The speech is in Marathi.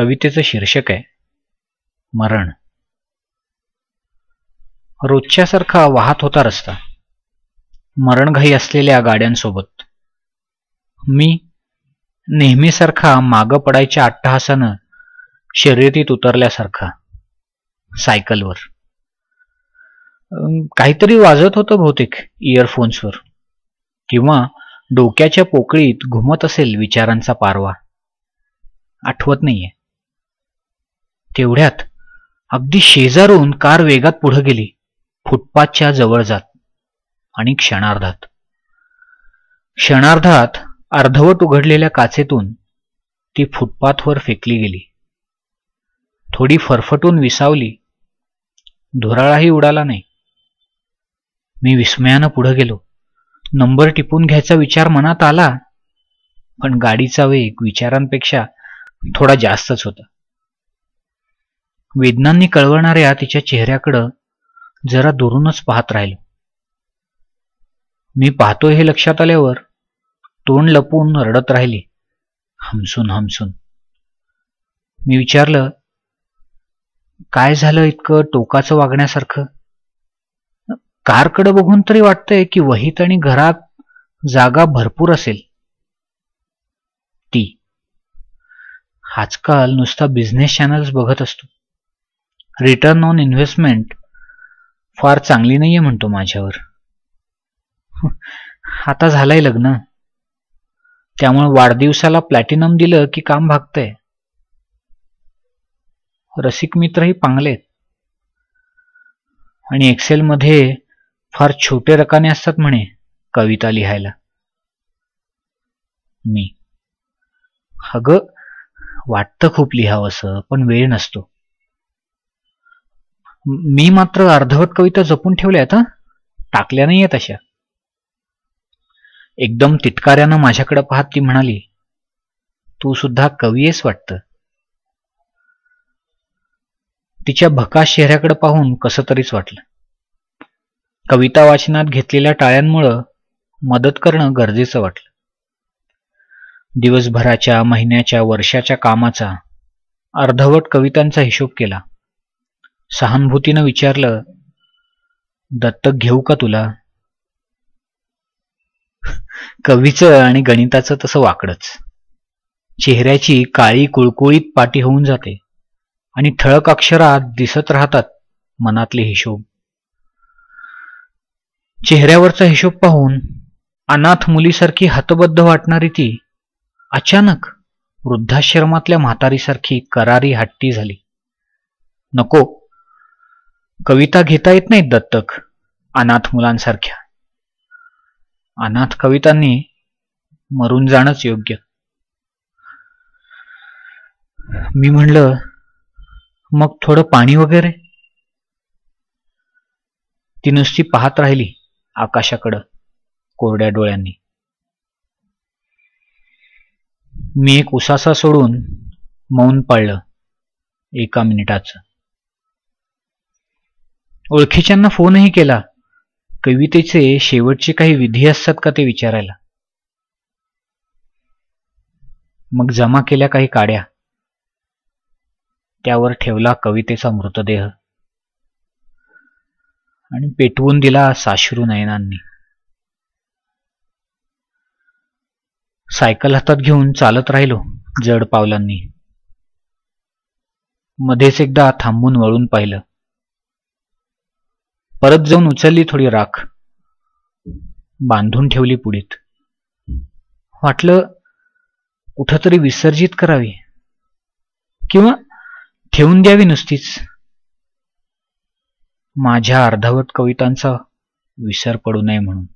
कवितेचं शीर्षक आहे मरण. रोजच्यासारखा वाहत होता रस्ता मरणघाई असलेल्या गाड्यांसोबत. मी नेहमीसारखा मागं पडायच्या अट्टहासानं शर्यतीत उतरल्यासारखा सायकलवर. काहीतरी वाजत होतं बहुतेक इयरफोन्सवर किंवा डोक्याच्या पोकळीत घुमत असेल विचारांचा पारवा. आठवत नाहीये. तेवढ्यात अगदी शेजारून कार वेगात पुढे गेली. फुटपाथच्या जवळ जात आणि क्षणार्धात. क्षणार्धात अर्धवट उघडलेल्या काचेतून ती फुटपाथवर फेकली गेली. थोडी फरफटून विसावली. धुराळाही उडाला नाही. मी विस्मयानं पुढे गेलो. नंबर टिपून घ्यायचा विचार मनात आला पण गाडीचा वेग विचारांपेक्षा थोडा जास्तच होता. वेदनांनी कळवणाऱ्या तिच्या चेहऱ्याकडं जरा दुरूनच पाहत राहिलो. मी पाहतोय हे लक्षात आल्यावर तोंड लपून रडत राहिली. हमसून हमसून. मी विचारलं काय झालं इतकं टोकाचं वागण्यासारखं? कारकडं बघून तरी वाटतंय की वहीत आणि घरात जागा भरपूर असेल. ती. आजकाल नुसता बिझनेस चॅनल्स बघत असतो. रिटर्न ऑन इन्व्हेस्टमेंट फार चांगली नाहीये म्हणतो माझ्यावर. आता झालंय लग्न. त्यामुळे वाढदिवसाला प्लॅटिनम दिलं की काम भागतंय. रसिक मित्रही पांगलेत. आणि एक्सेलमध्ये फार छोटे रकाने असतात म्हणे कविता लिहायला. मी. अगं वाटतं खूप लिहावंसं पण वेळ नसतो. मी मात्र अर्धवट कविता जपून ठेवल्यात आता टाकल्या नाहीयेत अशा. एकदम तिटकाऱ्यानं माझ्याकडे पाहत ती म्हणाली तू सुद्धा कवी आहेस वाटतं? तिच्या भकाश चेहऱ्याकडे पाहून कसं तरीच वाटलं. कविता वाचनात घेतलेल्या टाळ्यांमुळं मदत करणं गरजेचं वाटलं. दिवसभराच्या महिन्याच्या वर्षाच्या कामाचा अर्धवट कवितांचा हिशोब केला. सहानुभूतीनं विचारलं दत्तक घेऊ का तुला? कवीचं आणि गणिताचं तसं वाकडच. चेहऱ्याची काळी कुळकुळीत पाटी होऊन जाते आणि ठळक अक्षरात दिसत राहतात मनातले हिशोब. चेहऱ्यावरचा हिशोब पाहून अनाथ मुलीसारखी हतबद्ध वाटणारी ती अचानक वृद्धाश्रमातल्या म्हातारीसारखी करारी हट्टी झाली. नको कविता घेता येत नाहीत दत्तक. अनाथ मुलांसारख्या. अनाथ कवितांनी मरून जाणंच योग्य. मी म्हणलं मग थोडं पाणी वगैरे? ती नुसती पाहत राहिली आकाशाकडं कोरड्या डोळ्यांनी. मी एक उसासा सोडून मौन पाळलं एका मिनिटाचं. ओळखीच्यांना फोनही केला. कवितेचे शेवटचे काही विधी असतात का ते विचारायला. मग जमा केल्या काही काड्या. त्यावर ठेवला कवितेचा मृतदेह. आणि पेटवून दिला साश्रू नयनांनी. सायकल हातात घेऊन चालत राहिलो जड पावलांनी. मध्येच एकदा थांबून वळून पाहिलं. परत जाऊन उचलली थोडी राख. बांधून ठेवली पुढीत. वाटलं कुठंतरी विसर्जित करावी. किंवा ठेवून द्यावी नुसतीच. माझ्या अर्धवट कवितांचा विसर पडू नये म्हणून.